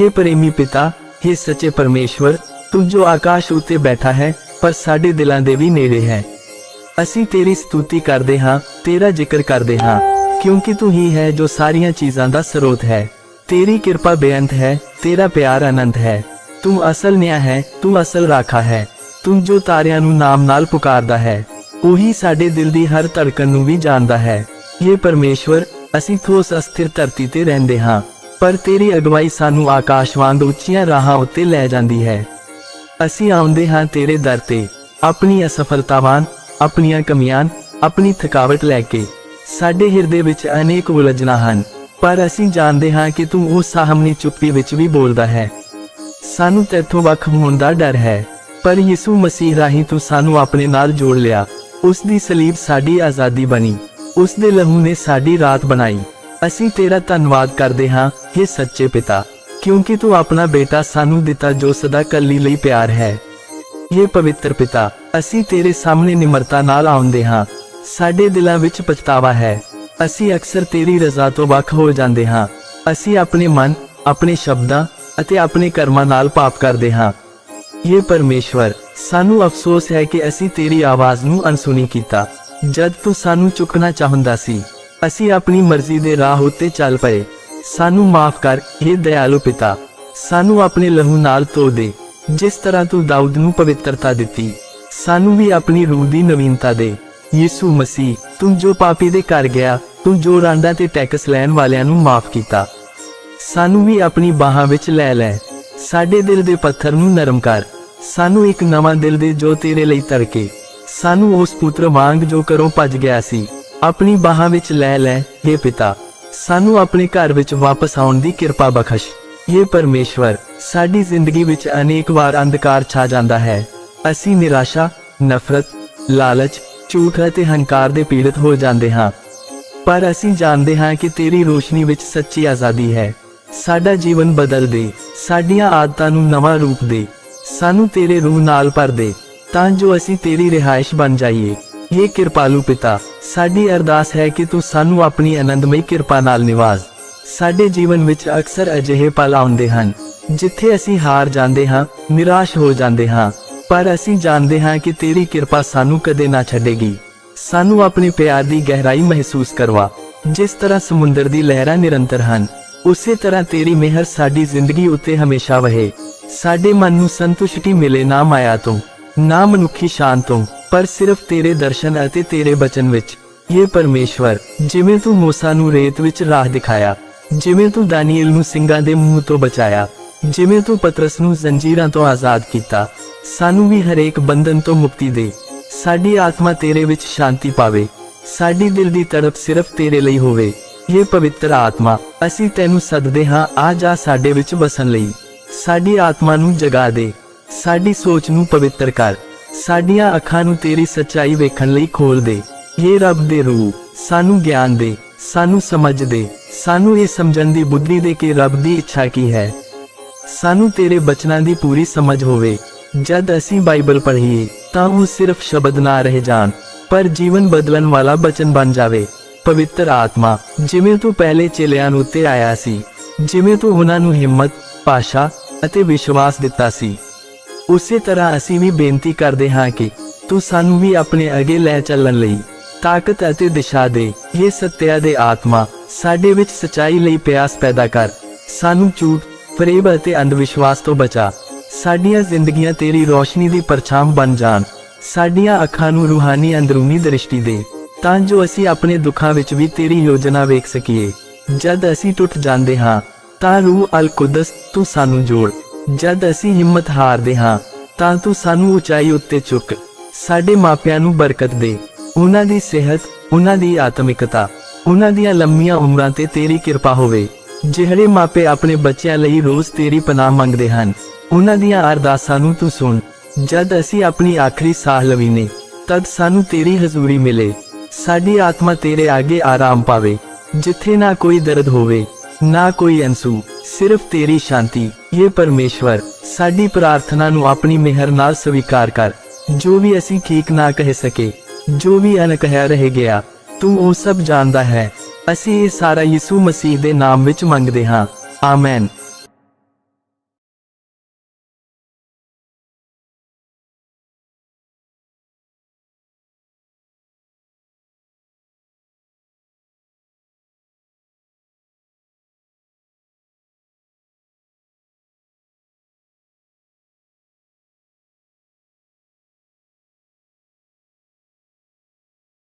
हे ਪ੍ਰੇਮੀ ਪਿਤਾ हे ਸੱਚੇ ਪਰਮੇਸ਼ਵਰ ਤੂੰ ਜੋ ਆਕਾਸ਼ ਉੱਤੇ ਬੈਠਾ ਹੈ ਪਰ ਸਾਡੇ ਦਿਲਾਂ ਦੇ ਵੀ ਨੇੜੇ ਹੈ ਅਸੀਂ ਤੇਰੀ ਸਤੂਤੀ ਕਰਦੇ ਹਾਂ ਤੇਰਾ ਜ਼ਿਕਰ ਕਰਦੇ ਹਾਂ ਕਿਉਂਕਿ ਤੂੰ ਹੀ ਹੈ ਜੋ ਸਾਰੀਆਂ ਚੀਜ਼ਾਂ ਦਾ ਸਰੋਤ ਹੈ ਤੇਰੀ ਕਿਰਪਾ ਬੇਅੰਤ ਹੈ ਤੇਰਾ ਪਿਆਰ ਅਨੰਤ ਹੈ ਤੂੰ ਅਸਲ ਨਿਆ ਹੈ ਤੂੰ ਅਸਲ ਰਾਖਾ ਹੈ ਤੂੰ ਜੋ ਤਾਰਿਆਂ ਨੂੰ ਨਾਮ ਨਾਲ ਪੁਕਾਰਦਾ ਹੈ ਉਹੀ ਸਾਡੇ ਦਿਲ ਦੀ ਹਰ ਧੜਕਣ ਨੂੰ ਵੀ ਜਾਣਦਾ ਹੈ ਇਹ ਪਰਮੇਸ਼ਵਰ ਅਸੀਂ ਠੋਸ ਅਸਥਿਰ ਧਰਤੀ ਤੇ ਰਹਿੰਦੇ ਹਾਂ ਪਰ ਤੇਰੀ ਅਗਵਾਈ ਸਾਨੂੰ ਆਕਾਸ਼ ਵਾਂਗ ਉੱਚੀਆਂ ਰਾਹਾਂ ਉੱਤੇ ਲੈ ਜਾਂਦੀ ਹੈ। ਅਸੀਂ ਆਉਂਦੇ ਹਾਂ ਤੇਰੇ ਦਰ ਤੇ, ਆਪਣੀ ਅਸਫਲਤਾਵਾਂ, ਆਪਣੀਆਂ ਕਮੀਆਂ, ਆਪਣੀ ਥਕਾਵਟ ਲੈ ਕੇ। ਸਾਡੇ ਹਿਰਦੇ ਵਿੱਚ ਅਨੇਕ ਉਲਝਣਾਂ ਹਨ, ਪਰ ਅਸੀਂ ਜਾਣਦੇ ਹਾਂ ਕਿ ਤੂੰ ਉਹ ਸਾਹਮਣੀ ਚੁੱਪੀ ਵਿੱਚ ਵੀ ਬੋਲਦਾ ਹੈ। ਸਾਨੂੰ ਤੇਥੋਂ ਵੱਖ ਹੋਣ ਦਾ ਡਰ ਹੈ, ਪਰ ਯਿਸੂ ਮਸੀਹ ਰਾਹੀਂ ਤੂੰ ਸਾਨੂੰ ਆਪਣੇ ਨਾਲ ਜੋੜ ਲਿਆ। ਉਸ ਦੀ ਸਲੀਬ ਸਾਡੀ ਆਜ਼ਾਦੀ ਬਣੀ ਉਸ ਦੇ ਲਹੂ ਨੇ ਸਾਡੀ ਰਾਤ ਬਣਾਈ। ਅਸੀਂ ਤੇਰਾ ਧੰਨਵਾਦ ਕਰਦੇ ਹਾਂ हे ਸੱਚੇ ਪਿਤਾ, ਕਿਉਂਕਿ ਤੂੰ ਆਪਣਾ ਬੇਟਾ ਸਾਨੂੰ ਦਿੱਤਾ ਜੋ ਸਦਾ ਕੱਲੀ ਲਈ ਪਿਆਰ ਹੈ। ਇਹ ਪਵਿੱਤਰ ਪਿਤਾ, ਅਸੀਂ ਤੇਰੇ ਸਾਹਮਣੇ ਨਿਮਰਤਾ ਨਾਲ ਆਉਂਦੇ ਹਾਂ। ਸਾਡੇ ਦਿਲਾਂ ਵਿੱਚ ਪਛਤਾਵਾ ਹੈ। ਅਸੀਂ ਅਕਸਰ ਤੇਰੀ ਰਜ਼ਾ ਤੋਂ ਵੱਖ ਹੋ ਜਾਂਦੇ ਹਾਂ। ਅਸੀਂ ਆਪਣੇ ਮਨ, ਆਪਣੇ ਸ਼ਬਦਾਂ ਅਤੇ ਆਪਣੇ ਕਰਮਾਂ ਨਾਲ ਪਾਪ ਕਰਦੇ ਹਾਂ। ਇਹ ਪਰਮੇਸ਼ਵਰ, ਸਾਨੂੰ ਅਫਸੋਸ ਹੈ ਕਿ ਅਸੀਂ ਤੇਰੀ ਆਵਾਜ਼ ਨੂੰ ਅਣਸੁਣੀ ਕੀਤਾ। ਜਦ ਤੂੰ ਸਾਨੂੰ ਚੁੱਕਣਾ ਚਾਹੁੰਦਾ ਸੀ, ਅਸੀਂ ਆਪਣੀ ਮਰਜ਼ੀ ਦੇ ਰਾਹ ਉੱਤੇ ਚੱਲ ਪਏ। ਸਾਨੂੰ ਮਾਫ ਕਰ ਇਹ ਦਇਆਲੂ ਪਿਤਾ। ਸਾਨੂੰ ਆਪਣੇ ਲਹੂ ਨਾਲ ਧੋ ਦੇ, ਜਿਸ ਤਰ੍ਹਾਂ ਤੂੰ ਦਾਊਦ ਨੂੰ ਪਵਿੱਤਰਤਾ ਦਿੱਤੀ। ਸਾਨੂੰ ਵੀ ਆਪਣੀ ਰੂਹ ਦੀ ਨਵੀਨਤਾ ਦੇ। ਯਿਸੂ ਮਸੀਹ, ਤੂੰ ਜੋ ਪਾਪੀ ਦੇ ਘਰ ਗਿਆ, ਤੂੰ ਜੋ ਰਾਂਡਾ ਤੇ ਟੈਕਸ ਲੈਣ ਵਾਲਿਆਂ ਨੂੰ ਮਾਫ ਕੀਤਾ। ਸਾਨੂੰ ਵੀ ਆਪਣੀ ਬਾਹਾਂ ਵਿੱਚ ਲੈ ਲੈ। ਸਾਡੇ ਦਿਲ ਦੇ ਪੱਥਰ ਨੂੰ ਨਰਮ ਕਰ। ਸਾਨੂੰ ਇੱਕ ਨਵਾਂ ਦਿਲ ਦੇ ਜੋ ਤੇਰੇ ਲਈ ਤੜਕੇ। ਸਾਨੂੰ ਉਸ ਪੁੱਤਰ ਵਾਂਗ ਜੋ ਕਰੋ ਭੱਜ ਗਿਆ ਸੀ, ਆਪਣੀ ਬਾਹਾਂ ਵਿੱਚ ਲੈ ਲੈ हे ਪਿਤਾ। ਸਾਨੂੰ ਆਪਣੇ ਘਰ ਵਿੱਚ ਵਾਪਸ ਆਉਣ ਦੀ ਕਿਰਪਾ ਬਖਸ਼। ਇਹ ਪਰਮੇਸ਼ਵਰ, ਸਾਡੀ ਜ਼ਿੰਦਗੀ ਵਿੱਚ ਅਨੇਕ ਵਾਰ ਅੰਧਕਾਰ ਛਾ ਜਾਂਦਾ ਹੈ। ਅਸੀਂ ਨਿਰਾਸ਼ਾ, ਨਫ਼ਰਤ, ਲਾਲਚ, ਝੂਠ ਅਤੇ ਹੰਕਾਰ ਦੇ ਪੀੜਤ ਹੋ ਜਾਂਦੇ ਹਾਂ। ਪਰ ਅਸੀਂ ਜਾਣਦੇ ਹਾਂ ਕਿ ਤੇਰੀ ਰੋਸ਼ਨੀ ਵਿੱਚ ਸੱਚੀ ਆਜ਼ਾਦੀ ਹੈ। ਸਾਡਾ ਜੀਵਨ ਬਦਲ ਦੇ। ਸਾਡੀਆਂ ਆਦਤਾਂ ਨੂੰ ਨਵਾਂ ਰੂਪ ਦੇ। ਸਾਨੂੰ ਤੇਰੇ ਰੂਹ ਨਾਲ ਭਰ ਦੇ, ਤਾਂ ਜੋ ਅਸੀਂ ਤੇਰੀ ਰਿਹਾਇਸ਼ ਬਣ ਜਾਈਏ। ਇਹ ਕਿਰਪਾਲੂ ਪਿਤਾ, ਸਾਡੀ ਅਰਦਾਸ ਹੈ ਕਿ ਤੂੰ ਸਾਨੂੰ ਆਪਣੀ ਆਨੰਦਮਈ ਕਿਰਪਾ ਨਾਲ ਨਿਵਾਜ਼ ਸਾਡੇ ਜੀਵਨ ਵਿੱਚ ਅਕਸਰ ਅਜਿਹੇ ਪਲ ਆਉਂਦੇ ਹਨ, ਜਿੱਥੇ ਅਸੀਂ ਹਾਰ ਜਾਂਦੇ ਹਾਂ, ਨਿਰਾਸ਼ ਹੋ ਜਾਂਦੇ ਹਾਂ। ਪਰ ਅਸੀਂ ਜਾਣਦੇ ਹਾਂ ਕਿ ਤੇਰੀ ਕਿਰਪਾ ਸਾਨੂੰ ਕਦੇ ਨਾ ਛੱਡੇਗੀ। ਸਾਨੂੰ ਆਪਣੇ ਪਿਆਰ ਦੀ ਗਹਿਰਾਈ ਮਹਿਸੂਸ ਕਰਵਾ, ਜਿਸ ਤਰ੍ਹਾਂ ਸਮੁੰਦਰ ਦੀ ਲਹਿਰਾਂ ਨਿਰੰਤਰ ਹਨ, ਉਸੇ ਤਰ੍ਹਾਂ ਤੇਰੀ ਮਿਹਰ ਸਾਡੀ ਜ਼ਿੰਦਗੀ ਉੱਤੇ ਹਮੇਸ਼ਾ ਵਹੇ। ਸਾਡੇ ਮਨ ਨੂੰ ਸੰਤੁਸ਼ਟੀ ਮਿਲੇ ਨਾ ਮਾਇਆ ਤੋਂ, ਨਾ ਮਨੁੱਖੀ ਸ਼ਾਨ ਤੋਂ। ਪਰ ਸਿਰਫ ਤੇਰੇ ਦਰਸ਼ਨ ਅਤੇ ਤੇਰੇ ਬਚਨ ਵਿੱਚ। ਇਹ ਪਰਮੇਸ਼ਵਰ, ਜਿਵੇਂ ਤੂੰ ਮੂਸਾ ਨੂੰ ਰੇਤ ਵਿੱਚ ਰਾਹ ਦਿਖਾਇਆ, ਜਿਵੇਂ ਤੂੰ ਦਾਨੀਏਲ ਨੂੰ ਸਿੰਘਾਂ ਦੇ ਮੂੰਹ ਤੋਂ ਬਚਾਇਆ, ਜਿਵੇਂ ਤੂੰ ਪਤਰਸ ਨੂੰ ਜ਼ੰਜੀਰਾਂ ਤੋਂ ਆਜ਼ਾਦ ਕੀਤਾ, ਸਾਨੂੰ ਵੀ ਹਰੇਕ ਬੰਧਨ ਤੋਂ ਮੁਕਤੀ ਦੇ। ਸਾਡੀ ਆਤਮਾ ਤੇਰੇ ਵਿੱਚ ਸ਼ਾਂਤੀ ਪਾਵੇ, ਸਾਡੀ ਦਿਲ ਦੀ ਤੜਪ ਸਿਰਫ ਤੇਰੇ ਲਈ ਹੋਵੇ। ਇਹ ਪਵਿੱਤਰ ਆਤਮਾ, ਅਸੀਂ ਤੈਨੂੰ ਸੱਦਦੇ ਹਾਂ, ਆ ਜਾ ਸਾਡੇ ਵਿੱਚ ਵਸਣ ਲਈ। ਸਾਡੀ ਆਤਮਾ ਨੂੰ ਜਗਾ ਦੇ, ਸਾਡੀ ਸੋਚ ਨੂੰ ਪਵਿੱਤਰ ਕਰ। ਸਾਡੀਆਂ ਅੱਖਾਂ ਨੂੰ ਤੇਰੀ ਸੱਚਾਈ ਵੇਖਣ ਲਈ ਖੋਲ ਦੇ। ਇਹ ਰੱਬ ਦੇ ਰੂਹ, ਸਾਨੂੰ ਗਿਆਨ ਦੇ, ਸਾਨੂੰ ਸਮਝ ਦੇ। ਸਾਨੂੰ ਇਹ ਸਮਝਣ ਦੀ ਬੁੱਧੀ ਦੇ ਕਿ ਰੱਬ ਦੀ ਇੱਛਾ ਕੀ ਹੈ। ਸਾਨੂੰ ਤੇਰੇ ਬਚਨਾਂ ਦੀ ਪੂਰੀ ਸਮਝ ਹੋਵੇ। ਜਦ ਅਸੀਂ ਬਾਈਬਲ ਪੜ੍ਹੀਏ, ਤਾਂ ਉਹ ਸਿਰਫ ਸ਼ਬਦ ਨਾ ਰਹਿ ਜਾਣ, ਪਰ ਜੀਵਨ ਬਦਲਣ ਵਾਲਾ ਬਚਨ ਬਣ ਜਾਵੇ। ਪਵਿੱਤਰ ਆਤਮਾ, ਜਿਵੇਂ ਤੂੰ ਪਹਿਲੇ ਚੇਲਿਆਂ ਨੂੰ ਉੱਤੇ ਆਇਆ ਸੀ, ਜਿਵੇਂ ਤੂੰ ਉਹਨਾਂ ਨੂੰ ਹਿੰਮਤ ਪਾਸ਼ਾ ਅਤੇ ਵਿਸ਼ਵਾਸ ਦਿੱਤਾ ਸੀ। ਉਸੇ ਤਰ੍ਹਾਂ ਅਸੀਂ ਵੀ ਬੇਨਤੀ ਕਰਦੇ ਹਾਂ ਕਿ ਤੂੰ ਸਾਨੂੰ ਵੀ ਆਪਣੇ ਅੱਗੇ ਲੈ ਚੱਲਣ ਲਈ ਤਾਕਤ ਅਤੇ ਦਿਸ਼ਾ ਦੇ ਇਹ ਸੱਤਿਆ ਦੇ ਆਤਮਾ ਸਾਡੇ ਵਿੱਚ ਸਚਾਈ ਲਈ ਪਿਆਸ ਪੈਦਾ ਕਰ। ਸਾਨੂੰ ਝੂਠ ਫਰੇਬ ਅਤੇ ਅੰਧ ਵਿਸ਼ਵਾਸ ਤੋਂ ਬਚਾ। ਸਾਡੀਆਂ ਜ਼ਿੰਦਗੀਆਂ ਤੇਰੀ ਰੋਸ਼ਨੀ ਦੀ ਪਰਛਾਮ ਬਣ ਜਾਣ। ਸਾਡੀਆਂ ਅੱਖਾਂ ਨੂੰ ਰੂਹਾਨੀ ਅੰਦਰੂਨੀ ਦ੍ਰਿਸ਼ਟੀ ਦੇ ਤਾਂ ਜੋ ਅਸੀਂ ਆਪਣੇ ਦੁੱਖਾਂ ਵਿੱਚ ਵੀ ਤੇਰੀ ਯੋਜਨਾ ਵੇਖ ਸਕੀਏ। ਜਦ ਅਸੀਂ ਟੁੱਟ ਜਾਂਦੇ ਹਾਂ, ਤਾਂ ਰੂਹ ਅਲ ਕੁਦਸ ਤੂੰ ਸਾਨੂੰ ਜੋੜ। ਜਦ ਅਸੀਂ ਹਿੰਮਤ ਹਾਰਦੇ ਹਾਂ, ਤਾਂ ਤੂੰ ਸਾਨੂੰ ਉਚਾਈ ਉੱਤੇ ਚੁੱਕ, ਸਾਡੇ ਮਾਪਿਆਂ ਨੂੰ ਬਰਕਤ ਦੇ। ਉਹਨਾਂ ਦੀ ਸਿਹਤ, ਉਹਨਾਂ ਦੀ ਆਤਮਿਕਤਾ, ਉਹਨਾਂ ਦੀਆਂ ਲੰਮੀਆਂ ਉਮਰਾਂ ਤੇ ਤੇਰੀ ਕਿਰਪਾ ਹੋਵੇ। ਜਿਹੜੇ ਮਾਪੇ ਆਪਣੇ ਬੱਚਿਆਂ ਲਈ ਰੋਜ਼ ਤੇਰੀ ਪਨਾਹ ਮੰਗਦੇ ਹਨ, ਉਹਨਾਂ ਦੀਆਂ ਅਰਦਾਸਾਂ ਨੂੰ ਤੂੰ ਸੁਣ। ਜਦ ਅਸੀਂ ਆਪਣੀ ਆਖਰੀ ਸਾਹ ਲਵੀਨੇ, ਤਦ ਸਾਨੂੰ ਤੇਰੀ ਹਜ਼ੂਰੀ ਮਿਲੇ। ਸਾਡੀ ਆਤਮਾ ਤੇਰੇ ਅੱਗੇ ਆਰਾਮ ਪਾਵੇ। ਜਿੱਥੇ ਨਾ ਕੋਈ ਦਰਦ ਹੋਵੇ, ਨਾ ਕੋਈ ਅੰਸੂ ਸਿਰਫ ਤੇਰੀ ਸ਼ਾਂਤੀ। ਇਹ ਪਰਮੇਸ਼ਵਰ, ਸਾਡੀ ਪ੍ਰਾਰਥਨਾ ਨੂੰ ਆਪਣੀ ਮਿਹਰ ਨਾਲ ਸਵੀਕਾਰ ਕਰ। ਜੋ ਵੀ ਅਸੀਂ ਠੀਕ ਨਾ ਕਹਿ ਸਕੇ, ਜੋ ਵੀ ਅਨਕਹਿ ਰਹਿ ਗਿਆ, ਤੂੰ ਉਹ ਸਭ ਜਾਣਦਾ ਹੈ। ਅਸੀਂ ਇਹ ਸਾਰਾ ਯਿਸੂ ਮਸੀਹ ਦੇ ਨਾਮ ਵਿੱਚ ਮੰਗਦੇ ਹਾਂ। ਆਮੇਨ।